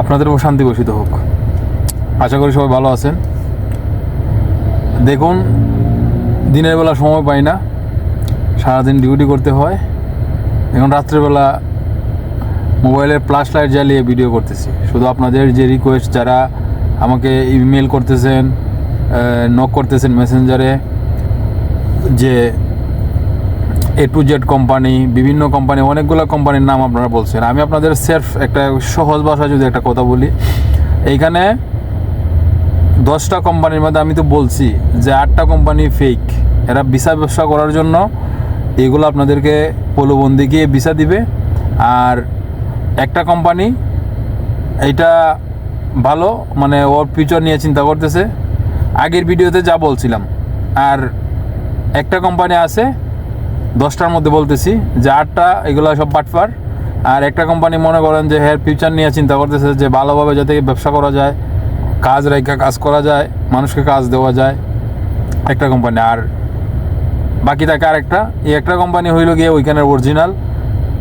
আপনাদের উপর শান্তি বসিত হোক। আশা করি সবাই ভালো আছেন। দেখুন, দিনের বেলা সময় পাই না। সারাদিন ডিউটি করতে হয়। এখন রাত্রেবেলা মোবাইলের ফ্ল্যাশ লাইট জ্বালিয়ে ভিডিও করতেছি। শুধু আপনাদের যে রিকোয়েস্ট যারা আমাকে ইমেল করতেছেন নক করতেছেন মেসেঞ্জারে যে এ টু জেড কোম্পানি বিভিন্ন কোম্পানি অনেকগুলো কোম্পানির নাম আপনারা বলছেন। আমি আপনাদের সেলফ একটা সহজ ভাষায় যদি একটা কথা বলি, এইখানে দশটা কোম্পানির মধ্যে আমি তো বলছি যে আটটা কোম্পানি ফেক এরা ভিসা ব্যবসা করার জন্য এগুলো আপনাদেরকে প্রলোভন গিয়ে ভিসা দিবে। আর একটা কোম্পানি এটা ভালো মানে ওর ফিউচার নিয়ে চিন্তা করতেছে। আগের ভিডিওতে যা বলছিলাম, আর একটা কোম্পানি আছে দশটার মধ্যে বলতেছি যে আটটা, এগুলো সব বাটফার আর একটা কোম্পানি মনে করেন যে হ্যাঁ ফিউচার নিয়ে চিন্তা করতেছে যে ভালোভাবে যাতে ব্যবসা করা যায়, কাজ রেখা কাজ করা যায়, মানুষকে কাজ দেওয়া যায়, একটা কোম্পানি আর বাকি থাকে আরেকটা। এই একটা কোম্পানি হইল গিয়ে ওইখানের অরিজিনাল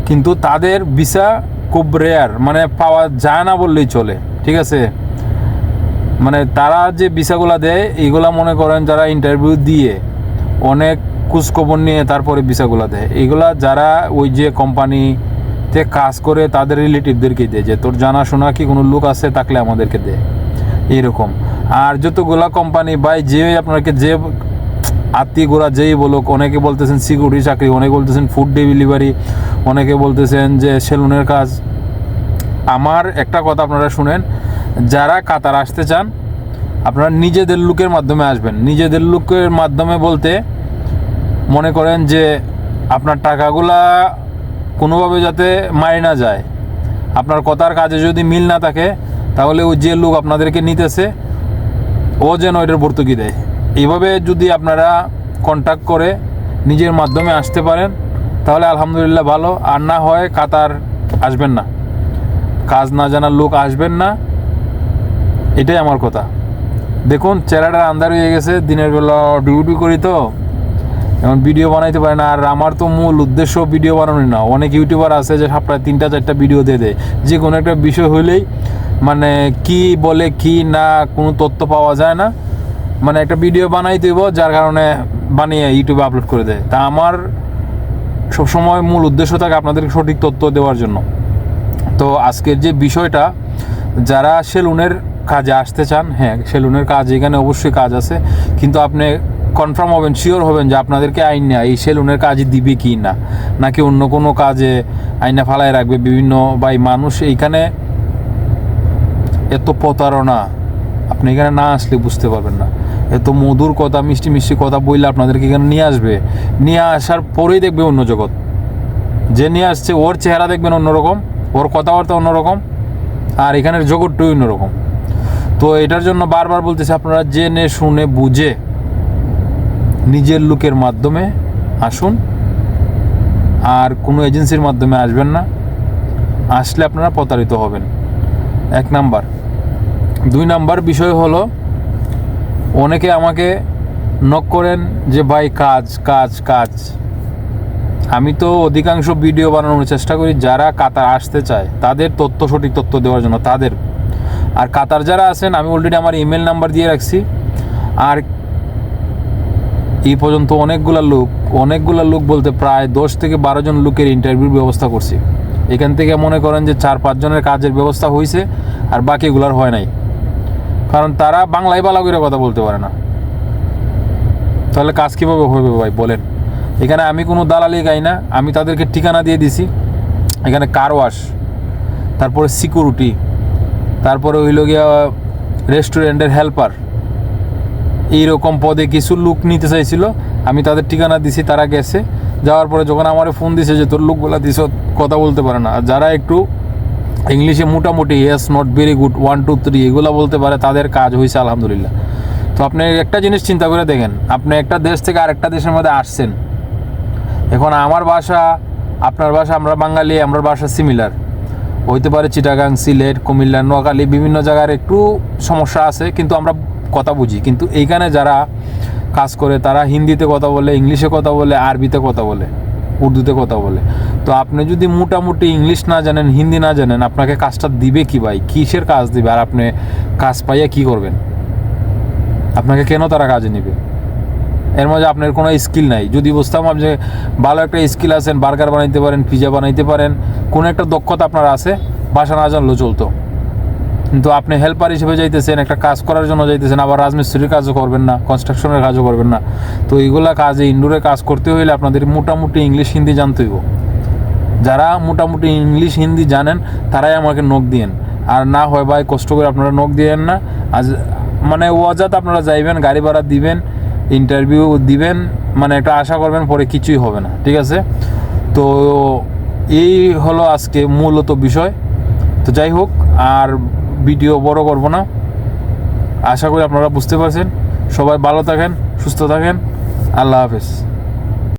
কিন্তু তাদের ভিসা খুব রেয়ার মানে পাওয়া যায় না বললেই চলে, ঠিক আছে? মানে তারা যে ভিসাগুলো দেয় এইগুলা মনে করেন যারা ইন্টারভিউ দিয়ে, অনেক খোঁজখবর নিয়ে তারপরে ভিসাগুলো দেয়। এইগুলা যারা ওই যে কোম্পানিতে কাজ করে, তাদের রিলেটিভদেরকে দেয় যে, তোর জানাশোনা কি কোনো লোক আছে থাকলে আমাদেরকে দেয় এরকম আর যতগুলা কোম্পানি বাই যে আপনাকে যে আত্মীয়গুলা যেই বলুক, অনেকে বলতেছেন সিকিউরিটি চাকরি, অনেকে বলতেছেন ফুড ডেলিভারি অনেকে বলতেছেন যে, সেলুনের কাজ। আমার একটা কথা আপনারা শুনেন, যারা কাতার আসতে চান, আপনারা নিজেদের লুকের মাধ্যমে আসবেন। নিজেদের লুকের মাধ্যমে বলতে মনে করেন যে আপনার টাকাগুলা কোনোভাবে যাতে মারি না যায়। আপনার কথার কাজে যদি মিল না থাকে, তাহলে ওই যে লোক আপনাদেরকে নিতেছে, ও যেন ওইটার ভর্তুকি দেয়। এইভাবে যদি আপনারা কন্ট্যাক্ট করে নিজের মাধ্যমে আসতে পারেন, তাহলে আলহামদুলিল্লাহ ভালো। আর না হয় কাতার আসবেন না। কাজ না জানার লোক আসবেন না। এটাই আমার কথা। দেখুন, চেহারাটা আন্দার হয়ে গেছে, দিনের বেলা ডিউটি করি তো। এখন ভিডিও বানাইতে পারে না। আর আমার তো মূল উদ্দেশ্য ভিডিও বানানো না। অনেক ইউটিউবার আছে যে সপ্তাহে তিনটা চারটা ভিডিও দিয়ে দেয়। যে কোনো একটা বিষয় হইলেই মানে কি বলে, কি না, কোনো তথ্য পাওয়া যায় না। মানে একটা ভিডিও বানাই দিব যার কারণে বানিয়ে ইউটিউবে আপলোড করে দেয়। তা আমার সবসময় মূল উদ্দেশ্য থাকে আপনাদেরকে সঠিক তথ্য দেওয়ার জন্য। তো আজকের যে বিষয়টা, যারা সেলুনের কাজে আসতে চান হ্যাঁ সেলুনের কাজ এখানে অবশ্যই কাজ আছে। কিন্তু আপনি কনফার্ম হবেন শিওর হবেন যে আপনাদেরকে আইন এই সেলুনের কাজে দিবে কি না? নাকি অন্য কোনো কাজে আইনা ফালায় রাখবে? বিভিন্ন বা মানুষ এইখানে এত প্রতারণা, আপনি এখানে না আসলে বুঝতে পারবেন না। এত মধুর কথা, মিষ্টি মিষ্টি কথা বললে আপনাদেরকে এখানে নিয়ে আসবে। নিয়ে আসার পরেই দেখবে অন্য জগৎ। যে নিয়ে আসছে, ওর চেহারা দেখবেন অন্যরকম, ওর কথাবার্তা অন্যরকম, আর এখানের জগৎটাই অন্যরকম। তো এটার জন্য বারবার বলতেছে, আপনারা জেনে শুনে বুঝে নিজের লুকের মাধ্যমে আসুন। আর কোনো এজেন্সির মাধ্যমে আসবেন না। আসলে আপনারা প্রতারিত হবেন। এক নাম্বার। দুই নাম্বার বিষয় হলো, অনেকে আমাকে নক করেন যে, ভাই, কাজ কাজ কাজ। আমি তো অধিকাংশ ভিডিও বানানোর চেষ্টা করি, যারা কাতার আসতে চায়, তাদের তথ্য সঠিক তথ্য দেওয়ার জন্য, তাদের। আর কাতার যারা আছেন, আমি অলরেডি আমার ইমেল নাম্বার দিয়ে রাখছি। আর এই পর্যন্ত অনেকগুলা লোক অনেকগুলা লোক বলতে প্রায় দশ থেকে বারো জন লোকের ইন্টারভিউর ব্যবস্থা করছি। এখান থেকে মনে করেন যে চার পাঁচজনের কাজের ব্যবস্থা হয়েছে আর বাকিগুলার হয় নাই। কারণ তারা বাংলায় বালা করে কথা বলতে পারে না। তাহলে কাজ কীভাবে হবে ভাই, বলেন। এখানে আমি কোনো দালালি গাই না, আমি তাদেরকে ঠিকানা দিয়ে দিছি। এখানে কার ওয়াশ, তারপরে সিকিউরিটি তারপরে হইল গিয়া রেস্টুরেন্টের হেল্পার এইরকম পদে কিছু লোক নিতে চাইছিল, আমি তাদের ঠিকানা দিছি, তারা গেছে। যাওয়ার পরে যখন আমার ফোন দিছে যে, তোর লোকগুলা দিছ, কথা বলতে পারে না। যারা একটু ইংলিশে মোটামুটি yes not very good one two three এগুলো বলতে পারে, তাদের কাজ হয়েছে আলহামদুলিল্লাহ। তো আপনি একটা জিনিস চিন্তা করে দেখেন, আপনি একটা দেশ থেকে আরেকটা দেশের মধ্যে আসছেন। এখন আমার ভাষা, আপনার ভাষা, আমরা বাঙালি, আমার ভাষা সিমিলার হইতে পারে চিটাগাং, সিলেট, কুমিল্লা, নোয়াখালী, বিভিন্ন জায়গার একটু সমস্যা আছে, কিন্তু আমরা কথা বুঝি। কিন্তু এইখানে যারা কাজ করে, তারা হিন্দিতে কথা বলে, ইংলিশে কথা বলে, আরবিতে কথা বলে, উর্দুতে কথা বলে। তো আপনি যদি মোটামুটি ইংলিশ না জানেন, হিন্দি না জানেন, আপনাকে কাজটা দিবে কি ভাই? কিসের কাজ দিবে? আর আপনি কাজ পাইয়া কি করবেন? আপনাকে কেন তারা কাজে নেবে? এর মধ্যে আপনার কোনো স্কিল নাই। যদি বুঝতাম আপনি ভালো একটা স্কিল আছেন, বার্গার বানাইতে পারেন, পিজা বানাইতে পারেন, কোনো একটা দক্ষতা আপনার আছে, বাসা না জানলেও চলতো। কিন্তু আপনি হেল্পার হিসেবে যাইতেছেন, একটা কাজ করার জন্য যাইতেছেন, আবার রাজমিস্ত্রির কাজও করবেন না কনস্ট্রাকশনের কাজও করবেন না। তো এইগুলা কাজে ইনডোরে কাজ করতে হইলে আপনাদের মোটামুটি ইংলিশ হিন্দি জানতে হইব। যারা মোটামুটি ইংলিশ হিন্দি জানেন, তারাই আমাকে নখ দিয়েন। আর না হয় ভাই, কষ্ট করে আপনারা নখ দিয়েন না। আজ মানে ওয়াজাত আপনারা যাইবেন, গাড়ি ভাড়া দিবেন ইন্টারভিউ দিবেন মানে একটা আশা করবেন, পরে কিছুই হবে না, ঠিক আছে? তো এই হলো আজকে মূলত বিষয়। তো যাই হোক, আর ভিডিও বড় করব না। আশা করি আপনারা বুঝতে পারছেন। সবাই ভালো থাকেন, সুস্থ থাকেন। আল্লাহ হাফেজ।